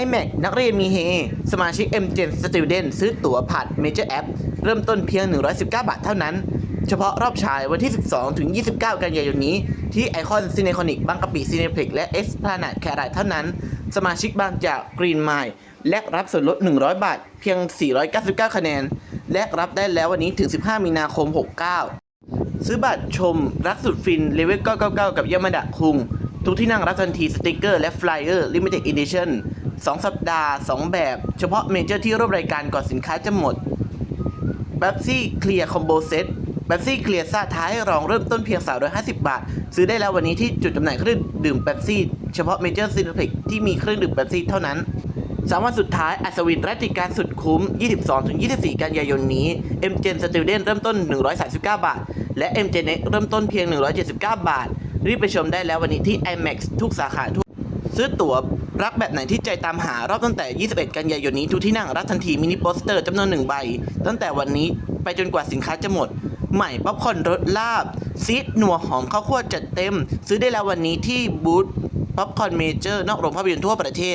iMac นักเรียนมีเฮ สมาชิก m g e n Student ซื้อตั๋วผ่าน Major App เริ่มต้นเพียง 119 บาทเท่านั้น เฉพาะรอบฉายวันที่ 12 ถึง 29 กันยายนนี้ ที่ไอคอนซีเนคอนิกบางกะปิซีเนเพล็กและเอ็กซ์พลานาดแครายเท่านั้น สมาชิกบางจาก Green Mile แลกรับส่วนลด 100 บาท เพียง 499 คะแนน แลกรับได้แล้ววันนี้ถึง 15 มีนาคม 69 ซื้อบัตรชมรักสุดฟินเลเวล999 กับยามาดะคุงทุกที่นั่งรับทันทีสติกเกอร์และฟลายเออร์ลิมิเต็ดอีดิชั่น 2 สัปดาห์ 2 แบบ เฉพาะเมเจอร์ที่ร่วมรายการก่อนสินค้าจะหมด b บ p ซี่เคลียร์คอมโบเซต b บ p ซี่เคลียร์ซ่าท้ายรองเริ่มต้นเพียง 350 บาท ซื้อได้แล้ววันนี้ที่จุดจำหน่ายเครื่องดื่ม b บ p ซี่เฉพาะเมเจอร์ซินเพ็กที่มีเครื่องดื่ม b บ p ซี่เท่านั้นสามวันสุดท้าย อัศวินรัติการสุดคุ้ม 22-24 กันยายนนี้ m g e n Student เริ่มต้น 139 บาท และ m g e n X เริ่มต้นเพียง 179 บาท รีบไปชมได้แล้ววันนี้ที่ IMAX ทุกสาขาทุกซื้อตั๋ว รักแบบไหนที่ใจตามหารอบตั้งแต่ 21 กันยายนนี้ทุกที่นั่งรับทันทีมินิโปสเตอร์จำนวนหนึ่งใบ ตั้งแต่วันนี้ไปจนกว่าสินค้าจะหมด ใหม่ป๊อปคอนรสลาบซีดหนัวหอมข้าวคั่วจัดเต็ม ซื้อได้แล้ววันนี้ที่บูธป๊อปคอนเมเจอร์นอกโรงภาพยนตร์ทั่วประเทศ